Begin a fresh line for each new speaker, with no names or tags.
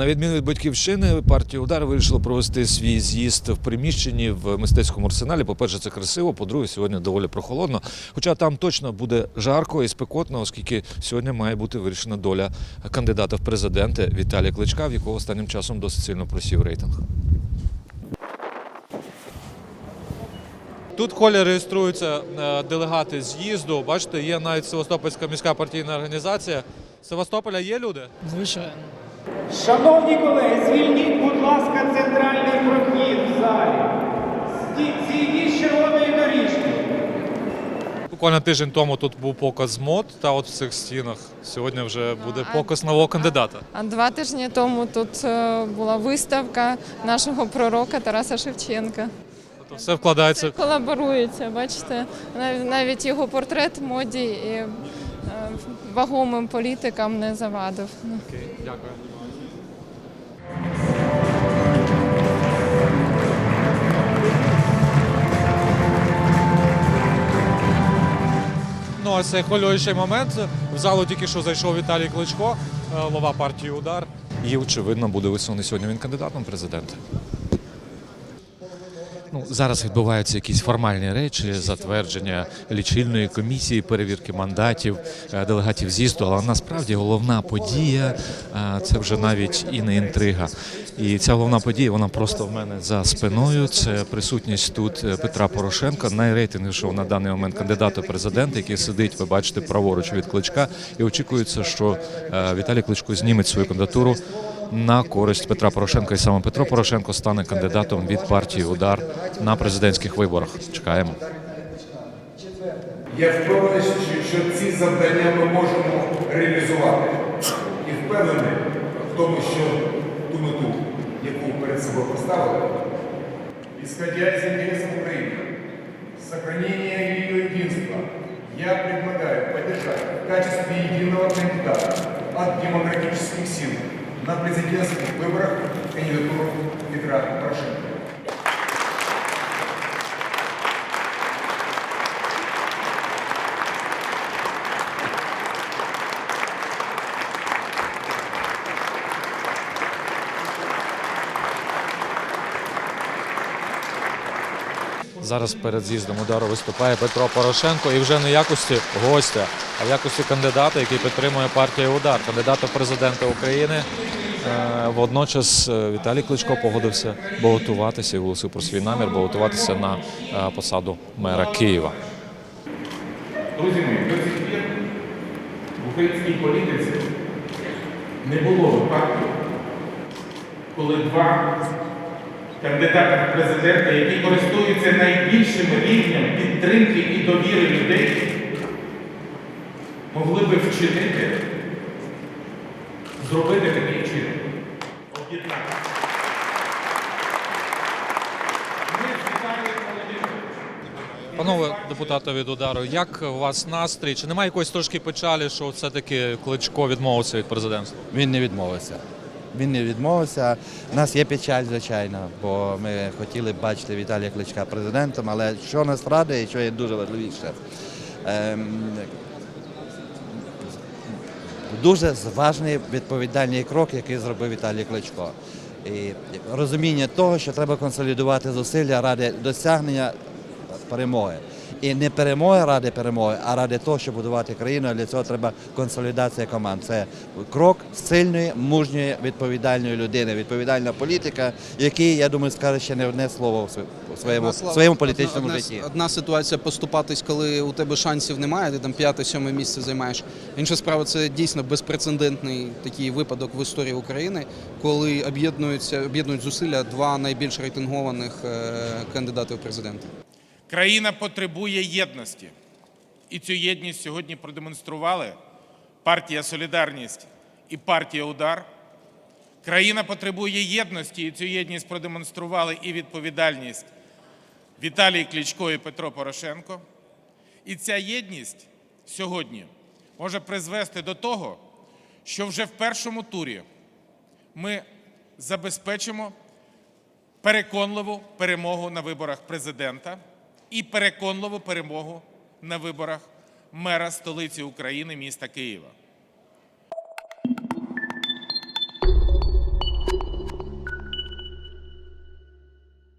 На відміну від батьківщини, партія удар вирішила провести свій з'їзд в приміщенні в мистецькому арсеналі. По-перше, це красиво. По-друге, сьогодні доволі прохолодно. Хоча там точно буде жарко і спекотно, оскільки сьогодні має бути вирішена доля кандидата в президенти Віталія Кличка, в якого останнім часом досить сильно просів рейтинг. Тут в реєструються е, делегати з'їзду. Бачите, є навіть Севастопольська міська партійна організація. З Севастополя є люди?
Звичайно.
Шановні колеги, звільніть, будь ласка, центральний прохід в залі. Зійдіть з червоної доріжки.
Буквально тиждень тому тут був показ мод, та от в цих стінах сьогодні вже буде показ нового кандидата.
А два тижні тому тут е, була виставка нашого пророка Тараса Шевченка.
Тобто все вкладається.
Колаборується, бачите, навіть, навіть його портрет моді і е, вагомим політикам не завадив.
Окей, дякую. Це хвилюючий момент. В залу тільки що зайшов Віталій Кличко, е, голова партії Удар. І, очевидно, буде висунений сьогодні він кандидатом в президенти. Ну, зараз відбуваються якісь формальні речі, затвердження лічильної комісії, перевірки мандатів е, делегатів з'їзду. Але насправді головна подія е, це вже навіть і не інтрига. І ця головна подія вона просто в мене за спиною. Це присутність тут е, Петра Порошенка, найрейтингішого на даний момент кандидата в президенти, який сидить, ви бачите, праворуч від кличка. І очікується, що Віталій Кличко зніметь свою кандидатуру на користь Петра Порошенка, і саме Петро Порошенко стане кандидатом від партії Удар на президентських виборах. Чекаємо.
Я впевнений, що, ці завдання ми можемо реалізувати. І впевнений в тому, що ту мету, яку перед собою поставили, исходя из интересов Украины, сохранения ее единства, я предлагаю поддержать в качестве единого кандидата от демократических сил на президентских выборах кандидатуру Петра Порошенко.
Зараз перед з'їздом удару виступає Петро Порошенко і вже не якості гостя, а в якості кандидата, який підтримує партію Удар, кандидата в президенти України. Е, Водночас е, Віталій Кличко погодився балотуватися і оголосив про свій намір балотуватися на е, посаду мера Києва.
Друзі мої, в українській політиці не було випадку, коли два кандидати в президенти, які користуються найбільшим рівнем підтримки і довіри людей, могли би вчинити, зробити такий вчинок. Об'єднати.
Панове депутати від удару, як у вас настрій? Чи немає якоїсь трошки печалі, що все-таки Кличко відмовився від президентства?
Він не відмовився. Він не відмовився. У нас є печаль, звичайно, бо ми хотіли бачити Віталія Кличка президентом, але що нас радує, і що є дуже важливіше. ем, Дуже важний відповідальний крок, який зробив Віталій Кличко. І розуміння того, що треба консолідувати зусилля ради досягнення перемоги. І не перемоги ради перемоги, а ради того, щоб будувати країну. Для цього треба консолідація команд. Це крок сильної, мужньої, відповідальної людини, відповідальна політика, який, я думаю, скаже ще не одне слово в своєму,
Одна-
своєму політичному
одна,
житті.
Одна ситуація поступатись, коли у тебе шансів немає, ти там п'яте-сьоме місце займаєш. Інша справа це дійсно безпрецедентний такий випадок в історії України, коли об'єднуються об'єднують зусилля два найбільш рейтингованих е, кандидати в президенти.
Країна потребує єдності. І цю єдність сьогодні продемонстрували партія Солідарність і партія Удар. Країна потребує єдності, і цю єдність продемонстрували і відповідальність Віталій Кличко і Петро Порошенко. І ця єдність сьогодні може призвести до того, що вже в першому турі ми забезпечимо переконливу перемогу на виборах президента і переконливу перемогу на виборах мера столиці України міста Києва.